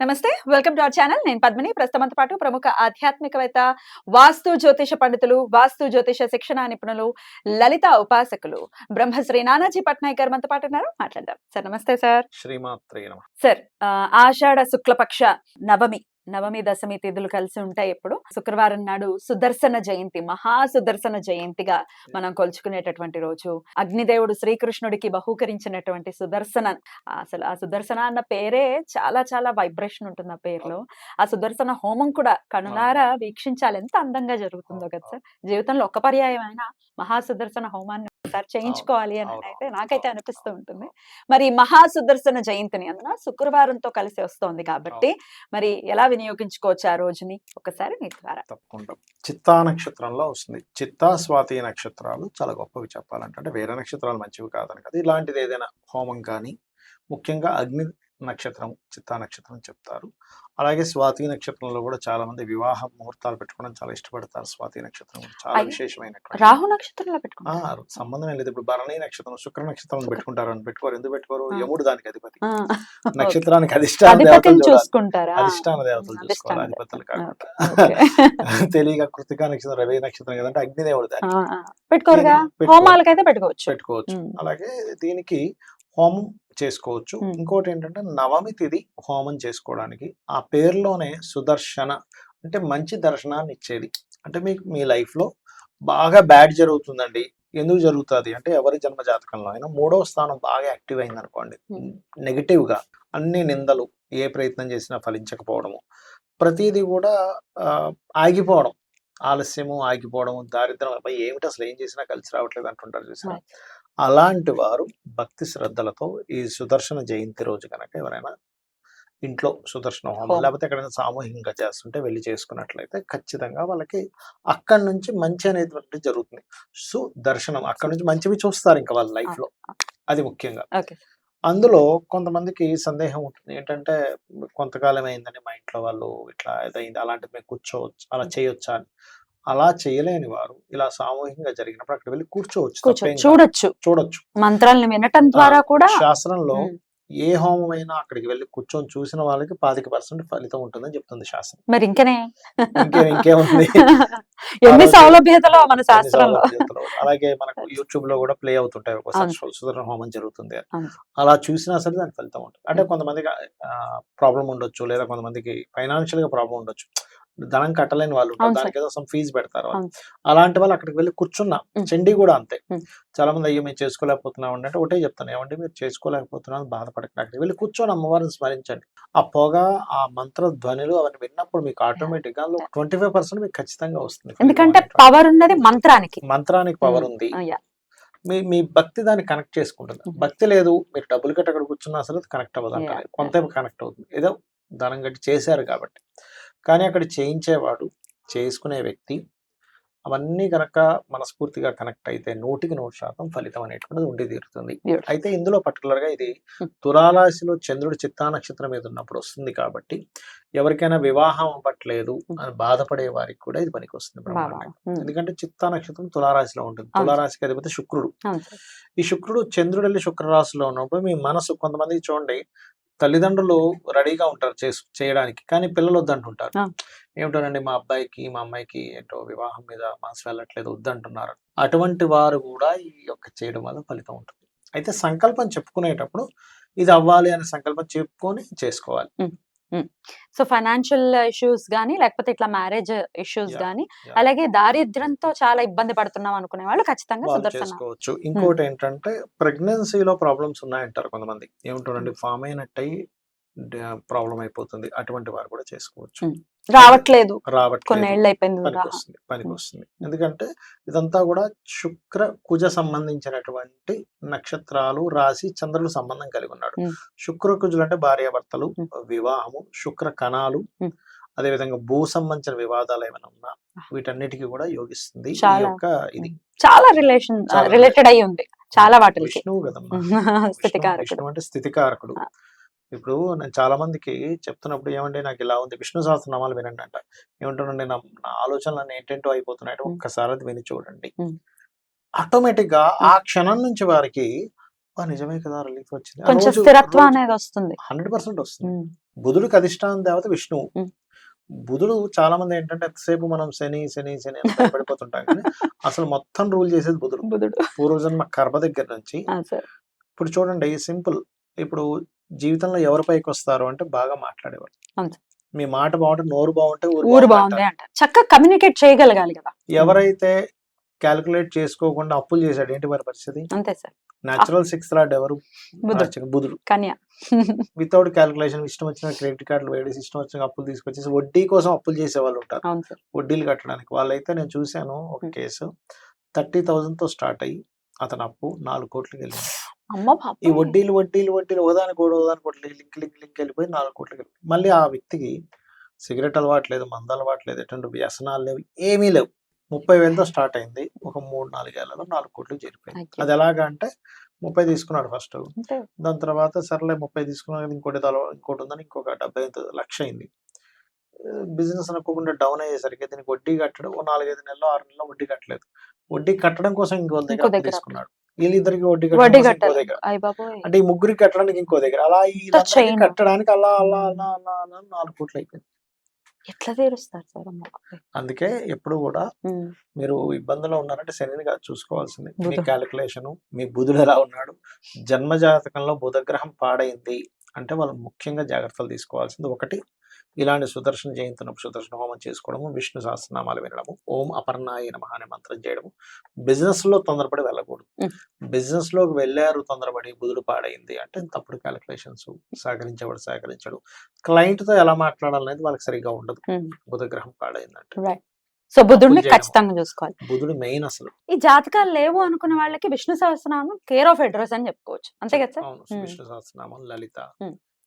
నమస్తే welcome to our channel. నేను పద్మిని. ప్రస్తుతంతో పాటు ప్రముఖ ఆధ్యాత్మికవేత్త వాస్తు జ్యోతిష పండితులు వాస్తు జ్యోతిష శిక్షణ నిపుణులు లలిత ఉపాసకులు బ్రహ్మశ్రీ నానాజీ పట్నాయక్ గారు మనతో పాటు ఉన్నారు. మాట్లాడదాం. సార్ నమస్తే సార్. శ్రీమాత్రే సార్ ఆషాఢ శుక్లపక్ష నవమి నవమి దశమి తిథులు కలిసి ఉంటాయి ఎప్పుడు. శుక్రవారం నాడు సుదర్శన జయంతి మహా సుదర్శన జయంతిగా మనం కొలుచుకునేటటువంటి రోజు. అగ్నిదేవుడు శ్రీకృష్ణుడికి బహూకరించినటువంటి సుదర్శన అసలు ఆ సుదర్శన అన్న పేరే చాలా చాలా వైబ్రేషన్ ఉంటుంది ఆ పేరులో. ఆ సుదర్శన హోమం కూడా కనులారా వీక్షించాలి. ఎంత అందంగా జరుగుతుందో కదా సార్. జీవితంలో ఒక పర్యాయమైన మహా సుదర్శన హోమాన్ని ఒకసారి చేయించుకోవాలి అని అయితే నాకైతే అనిపిస్తూ ఉంటుంది. మరి మహా సుదర్శన జయంతిని అందున శుక్రవారంతో కలిసి వస్తోంది కాబట్టి మరి ఎలా వినియోగించుకోవచ్చు ఆ రోజుని. ఒకసారి మీ ద్వారా. తప్పకుండా. చిత్తా నక్షత్రంలో వస్తుంది. చిత్తా స్వాతి నక్షత్రాలు చాలా గొప్పవి చెప్పాలంటే. అంటే వేరే నక్షత్రాలు మంచివి కాదని కదా ఇలాంటిది ఏదైనా హోమం కానీ ముఖ్యంగా అగ్ని నక్షత్రం చిత్తా నక్షత్రం చెప్తారు అలాగే స్వాతి నక్షత్రంలో కూడా చాలా మంది వివాహ ముహూర్తాలు పెట్టుకోవడం చాలా ఇష్టపడతారు స్వాతి నక్షత్రం చాలా. విశేషమైనటువంటి రాహు నక్షత్రంలో పెట్టుకుంటారు సంబంధం లేదు ఇప్పుడు భరణి నక్షత్రం శుక్ర నక్షత్రం. పెట్టుకుంటారు అని పెట్టుకోరు ఎందుకు పెట్టుకోరు. యముడు దానికి అధిపతి. నక్షత్రానికి అధిష్టాన దేవతలు చూసుకుంటారా అధిష్టాన దేవతలు చూసుకోవాలి అధిపతులు. కాకుండా. తెలియక కృతికా నక్షత్రం రవి నక్షత్రం కదంటే అగ్నిదేవుడు దానికి పెట్టుకోరు. హోమాలకైతే పెట్టుకోవచ్చు పెట్టుకోవచ్చు. అలాగే దీనికి హోమం చేసుకోవచ్చు. ఇంకోటి ఏంటంటే నవమి తిథి హోమం చేసుకోవడానికి ఆ పేరులోనే సుదర్శన అంటే మంచి దర్శనాన్ని ఇచ్చేది. అంటే మీకు మీ లైఫ్లో బాగా బ్యాడ్ జరుగుతుందండి. ఎందుకు జరుగుతుంది? అంటే ఎవరి జన్మ జాతకంలో అయినా మూడవ స్థానం బాగా యాక్టివ్ అయింది అనుకోండి ఉమ్. నెగిటివ్గా అన్ని నిందలు ఏ ప్రయత్నం చేసినా ఫలించకపోవడము. ప్రతిదీ కూడా ఆగిపోవడం. ఆలస్యము ఆగిపోవడం దారిద్రం ఏమిటి అసలు? ఏం చేసినా కలిసి రావట్లేదు అంటుంటారు చూసారా? Right. అలాంటి వారు భక్తి శ్రద్ధలతో ఈ సుదర్శన జయంతి రోజు కనుక ఎవరైనా ఇంట్లో సుదర్శన హోమం. లేకపోతే ఎక్కడైనా సామూహికంగా చేస్తుంటే వెళ్ళి చేసుకున్నట్లయితే ఖచ్చితంగా వాళ్ళకి అక్కడి నుంచి మంచి అనేటువంటి జరుగుతుంది. సుదర్శనం అక్కడి నుంచి మంచివి చూస్తారు ఇంకా వాళ్ళ లైఫ్లో అది ముఖ్యంగా. అందులో కొంతమందికి సందేహం ఉంటుంది. ఏంటంటే కొంతకాలం అయిందని మా ఇంట్లో వాళ్ళు ఇట్లా ఏదైంది అలాంటివి మేము కూర్చోవచ్చు అలా చేయొచ్చా అని. అలా చేయలేని వారు ఇలా సామూహికంగా జరిగినప్పుడు అక్కడ వెళ్ళి కూర్చోవచ్చు. చూడొచ్చు చూడొచ్చు మంత్రాలను వినటం ద్వారా కూడా శాస్త్రంలో. ఏ హోమం అయినా అక్కడికి వెళ్ళి కూర్చొని చూసిన వాళ్ళకి పాతిక పర్సెంట్ ఫలితం ఉంటుందని చెప్తుంది శాస్త్రం మరి ఇంకనే ఇంకే ఇంకేముంది ఎన్ని సౌలభ్యతలో మన శాస్త్రంలో. అలాగే మనకు యూట్యూబ్లో కూడా ప్లే అవుతుంటాయి ఒకసారి. సుదర్శన హోమం జరుగుతుంది. అలా చూసినా సరే దానికి ఫలితం ఉంటుంది అంటే. కొంతమందికి ప్రాబ్లం ఉండొచ్చు లేదా కొంతమందికి ఫైనాన్షియల్గా ప్రాబ్లం ఉండొచ్చు ధనం కట్టలేని వాళ్ళు ఉంటారు. దానికి ఏదో ఫీజు పెడతారు. అలాంటి వాళ్ళు అక్కడికి వెళ్ళి కూర్చున్నా. చండీ కూడా అంతే. చాలా మంది అయ్యో మేము చేసుకోలేకపోతున్నాం అంటే ఒకటే చెప్తాను ఏమంటే మీరు చేసుకోలేకపోతున్నాం బాధపడకండి. అక్కడికి వెళ్ళి కూర్చొని అమ్మవారిని స్మరించండి. ఆ పొగ ఆ మంత్ర ధ్వనులు అవన్నీ విన్నప్పుడు మీకు ఆటోమేటిక్గా ట్వంటీ ఫైవ్ పర్సెంట్ మీకు ఖచ్చితంగా వస్తుంది. ఎందుకంటే. పవర్ ఉన్నది మంత్రానికి. మంత్రానికి పవర్ ఉంది. మీ మీ భక్తి దాన్ని కనెక్ట్ చేసుకుంటుంది. భక్తి లేదు. మీరు డబ్బులు కట్టి అక్కడ కూర్చున్నా సరే కనెక్ట్ అవ్వదు అంటారు. కొంత కనెక్ట్ అవుతుంది. ఏదో ధనం కట్టి చేశారు కాబట్టి. కానీ అక్కడ చేయించేవాడు చేసుకునే వ్యక్తి అవన్నీ కనుక మనస్ఫూర్తిగా కనెక్ట్ అయితే నూటికి నూరు శాతం ఫలితం అనేటువంటిది ఉండి తీరుతుంది. అయితే ఇందులో పర్టికులర్గా ఇది. తులారాశిలో చంద్రుడు చిత్తా నక్షత్రం మీద ఉన్నప్పుడు వస్తుంది కాబట్టి ఎవరికైనా వివాహం అవ్వట్లేదు. అని బాధపడే వారికి కూడా ఇది పనికి వస్తుంది. ఎందుకంటే చిత్తా నక్షత్రం తులారాశిలో ఉంటుంది. తులారాశికి అధిపతి శుక్రుడు. ఈ శుక్రుడు చంద్రుడు వెళ్ళి శుక్రరాశిలో ఉన్నప్పుడు మీ మనసు కొంతమంది చూడండి తల్లిదండ్రులు రెడీగా ఉంటారు చేసు చేయడానికి. కానీ పిల్లలు వద్దంటుంటారు. ఏమిటోనండి మా అబ్బాయికి మా అమ్మాయికి ఏంటో వివాహం మీద మనసు వెళ్ళట్లేదు వద్దంటున్నారు. అటువంటి వారు కూడా ఈ యొక్క చేయడం వల్ల ఫలితం ఉంటుంది. అయితే సంకల్పం చెప్పుకునేటప్పుడు ఇది అవ్వాలి అనే సంకల్పం చెప్పుకొని చేసుకోవాలి. సో ఫైనాన్షియల్ ఇష్యూస్ గానీ లేకపోతే ఇట్లా మ్యారేజ్ ఇష్యూస్ yeah. అలాగే దారిద్ర్యంతో చాలా ఇబ్బంది పడుతున్నాం అనుకునే వాళ్ళు ఖచ్చితంగా చేసుకోవచ్చు. ఇంకోటి ఏంటంటే ప్రెగ్నెన్సీలో ప్రాబ్లమ్స్ ఉన్నాయంటారు కొంతమంది. ఏమిటోనండి ఫామ్ అయినట్టయి ప్రాబ్లం అయిపోతుంది. అటువంటి వారు కూడా చేసుకోవచ్చు. రావట్లేదు. రావట్లేదు. అయిపోయింది పనికి రా- వస్తుంది పనికి వస్తుంది ఎందుకంటే ఇదంతా కూడా శుక్ర కుజ సంబంధించినటువంటి నక్షత్రాలు రాశి చంద్రుడు సంబంధం కలిగి ఉన్నాడు. శుక్ర కుజులు అంటే భార్యాభర్తలు. వివాహము శుక్ర కణాలు Hmm. అదే విధంగా భూ సంబంధించిన వివాదాలు ఏమైనా ఉన్నా వీటన్నిటికీ కూడా యోగిస్తుంది. యొక్క ఇది చాలా రిలేషన్ రిలేటెడ్ అయి ఉంది చాలా వాటికి విష్ణువు కదమ్మా. అంటే స్థితికారకుడు. ఇప్పుడు నేను చాలా మందికి చెప్తున్నప్పుడు ఏమంటే నాకు ఇలా ఉంది విష్ణు సహస్రనామాలు వినండి అంట ఏమంటానండి నా నా ఆలోచనలు ఏంటంటో అయిపోతున్నాయి. ఒక్కసారి అది విని చూడండి. ఆటోమేటిక్గా ఆ క్షణం నుంచి వారికి "ఆ, నిజమే కదా రిలీఫ్ వచ్చింది. కొంచెం స్థిరత్వం అనేది వస్తుంది. హండ్రెడ్ పర్సెంట్ వస్తుంది. బుధుడికి అధిష్టానం దేవత విష్ణువు. బుధుడు చాలా మంది ఏంటంటే ఎంతసేపు మనం శని శని శని అని భయపడిపోతుంటాం కానీ అసలు మొత్తం రూల్ చేసేది బుధుడు. బుధుడు. పూర్వజన్మ కర్మ దగ్గర నుంచి. ఇప్పుడు చూడండి సింపుల్. ఇప్పుడు జీవితంలో ఎవరి పైకి వస్తారు అంటే బాగా మాట్లాడేవారు. మీ మాట బాగుంటే నోరు బాగుంటే ఊరు బాగుంది అంటారు. చక్కగా కమ్యూనికేట్ చేయగలగాలి కదా. ఎవరైతే క్యాలిక్యులేట్ చేసుకోకుండా అప్పులు చేశాడు ఏంటి వారి పరిస్థితి? అంతే సార్. నేచురల్ సిక్స్ లాడ్ ఎవరు? బుధుడు. కన్యా. వితౌట్ క్యాలిక్యులేషన్ ఇష్టం వచ్చిన క్రెడిట్ కార్డులు వేడేసి ఇష్టం వచ్చిన అప్పులు తీసుకొచ్చేసి వడ్డీ కోసం అప్పులు చేసే వాళ్ళు ఉంటారు వడ్డీలు కట్టడానికి. వాళ్ళైతే నేను చూశాను ఒక. కేసు. థర్టీ థౌజండ్తో స్టార్ట్ అయ్యి అతను అప్పు నాలుగు కోట్లకి వెళ్ళింది అమ్మ పాప ఈ వడ్డీలు వడ్డీలు వడ్డీలు ఒకదాని కూడా ఒకదాని కూడా లింక్ లింక్ లింక్ వెళ్ళిపోయి నాలుగు కోట్లకి వెళ్ళిపోయి మళ్ళీ ఆ వ్యక్తికి సిగరెట్ అలవాటు లేదు మంద అలవాటు లేదు ఎటువంటి వ్యసనాలు లేవు ఏమీ లేవు. ముప్పై వేలతో స్టార్ట్ అయింది. ఒక మూడు నాలుగేళ్ళలో నాలుగు కోట్లకు చేరిపోయింది అయ్యో. అది ఎలాగా అంటే ముప్పై తీసుకున్నాడు ఫస్ట్. దాని తర్వాత సర్లే ముప్పై తీసుకున్నాక ఇంకోటి తల ఇంకోటి ఉందని ఇంకొక డెబ్బై ఐదు లక్ష అయింది. బిజినెస్ అనుకోకుండా డౌన్ అయ్యేసరికి దీనికి వడ్డీ కట్టడం ఓ నాలుగైదు నెలలు ఆరు నెలలు వడ్డీ కట్టలేదు. వడ్డీ కట్టడం కోసం ఇంకో దగ్గర అప్పు. తీసుకున్నాడు. వీళ్ళిద్దరికి వడ్డీ వడ్డీ కట్టడం కట్టాలి. అయ్య బాబోయ్. అంటే ఈ ముగ్గురికి కట్టడానికి ఇంకో దగ్గర. అలా ఈ. కట్టడానికి అలా అలా అలా అలా అలా నాలుగు కోట్లు అయిపోయింది. ఎట్లా తీరుస్తారు సార్ అమ్మ. అందుకే ఎప్పుడు కూడా ఉమ్, మీరు ఇబ్బందులో ఉన్నారంటే శనిని కాదు చూసుకోవాల్సింది. మీ బుధుడు. క్యాలిక్యులేషన్ మీ బుధుడు ఎలా ఉన్నాడు? జన్మ జాతకంలో బుధగ్రహం పాడైంది అంటే వాళ్ళు ముఖ్యంగా జాగ్రత్తలు తీసుకోవాల్సింది ఒకటి ఇలాంటి సుదర్శన జయంతునప్పుడు సుదర్శన హోమం చేసుకోవడము విష్ణు సహస్రనామాలు వినడము ఓం అపర్ణాయ నమః అనే మంత్రం చేయడము. బిజినెస్లో తొందరపడి వెళ్ళకూడదు. ఉం. బిజినెస్లోకి వెళ్ళారు తొందరపడి బుధుడు పాడైంది అంటే తప్పుడు క్యాలిక్యులేషన్స్ సహకరించేవాడు సహకరించడు. క్లయింట్తో ఎలా మాట్లాడాలనేది వాళ్ళకి సరిగ్గా ఉండదు. బుధగ్రహం పాడైందంటే. సో బుధుడిని. ఖచ్చితంగా చూసుకోవాలి. బుధుడు మెయిన్ అసలు. ఈ జాతకాలు లేవు అనుకున్న వాళ్ళకి Vishnu Sahasranamam care of address అని చెప్పుకోవచ్చు. అంతే కదా సార్. విష్ణు సహస్రనామం లలిత.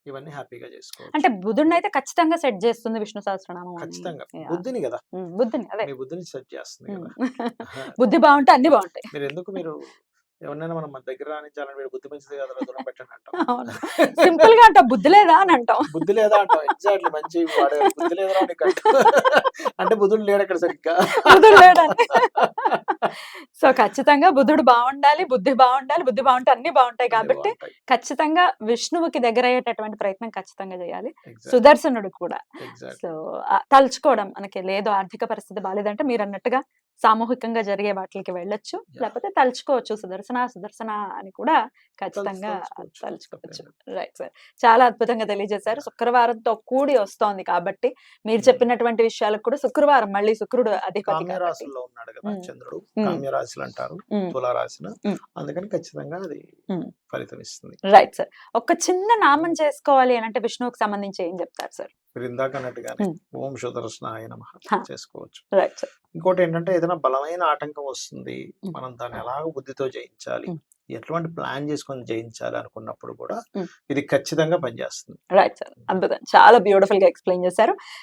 ఇవన్నీ హ్యాపీగా చేసుకోవచ్చు. అంటే బుధుడిని అయితే ఖచ్చితంగా సెట్ చేస్తుంది విష్ణు సహస్రనామం. ఖచ్చితంగా. బుద్ధిని కదా? బుద్ధిని అదే. మీ బుద్ధిని సెట్ చేస్తుంది. కదా? బుద్ధి బాగుంటే అన్ని బాగుంటాయి. మీరు ఎందుకు మీరు ఎవరినైనా మనం మన దగ్గర రాణించాలని వీడు బుద్ధి మంచిది కదా దూరం పెట్టండి అంటాం. సింపుల్గా అంటాం బుద్ధి లేదా అని అంటాం. బుద్ధి లేదా అంటాం. ఎగ్జాక్ట్లీ మంచి వాడే. బుద్ధి లేదా అంటాం. బుద్ధుడు లేడు అక్కడ సరిగ్గా. బుద్ధుడు లేడని సో ఖచ్చితంగా బుద్ధుడు బాగుండాలి బుద్ధి బాగుండాలి బుద్ధి బాగుంటే అన్ని బాగుంటాయి కాబట్టి. ఖచ్చితంగా విష్ణువుకి దగ్గర అయ్యేటటువంటి ప్రయత్నం ఖచ్చితంగా చేయాలి సుదర్శనుడు కూడా. సో తలుచుకోవడం మనకి లేదు ఆర్థిక పరిస్థితి బాగాలేదంటే మీరు అన్నట్టుగా సామూహికంగా జరిగే వాటికి వెళ్ళొచ్చు. లేకపోతే తలుచుకోవచ్చు. సుదర్శన సుదర్శన అని కూడా ఖచ్చితంగా తలుచుకోవచ్చు, రైట్ సార్. చాలా అద్భుతంగా తెలియజేశారు. శుక్రవారంతో కూడి వస్తోంది కాబట్టి మీరు చెప్పినటువంటి విషయాలకు కూడా శుక్రవారం మళ్ళీ శుక్రుడు అధిపతి రాశుల్లో ఉన్నాడు కదా. చంద్రుడు. ఉం. కామ్య రాశులు అంటారు. ఉమ్, తులా రాశిన ఉం. అందుకని ఖచ్చితంగా అది. ఫలితం ఇస్తుంది రైట్ సార్. ఒక చిన్న నామం చేసుకోవాలి అని అంటే విష్ణువుకి సంబంధించి ఏం చెప్తారు సార్? మీరు ఇందాక అన్నట్టుగానే ఉం. ఓం సుదర్శనాయ నమ. చేసుకోవచ్చు ఇంకోటి ఏంటంటే ఏదైనా బలమైన ఆటంకం వస్తుంది. మనం దాన్ని ఎలాగ బుద్ధితో జయించాలి. ఎటువంటి ప్లాన్ చేసుకొని జయించాలి అనుకున్నప్పుడు కూడా. ఇది ఖచ్చితంగా పనిచేస్తుంది రైట్ సార్ అద్భుతం చాలా బ్యూటిఫుల్గా ఎక్స్ప్లెయిన్ చేశారు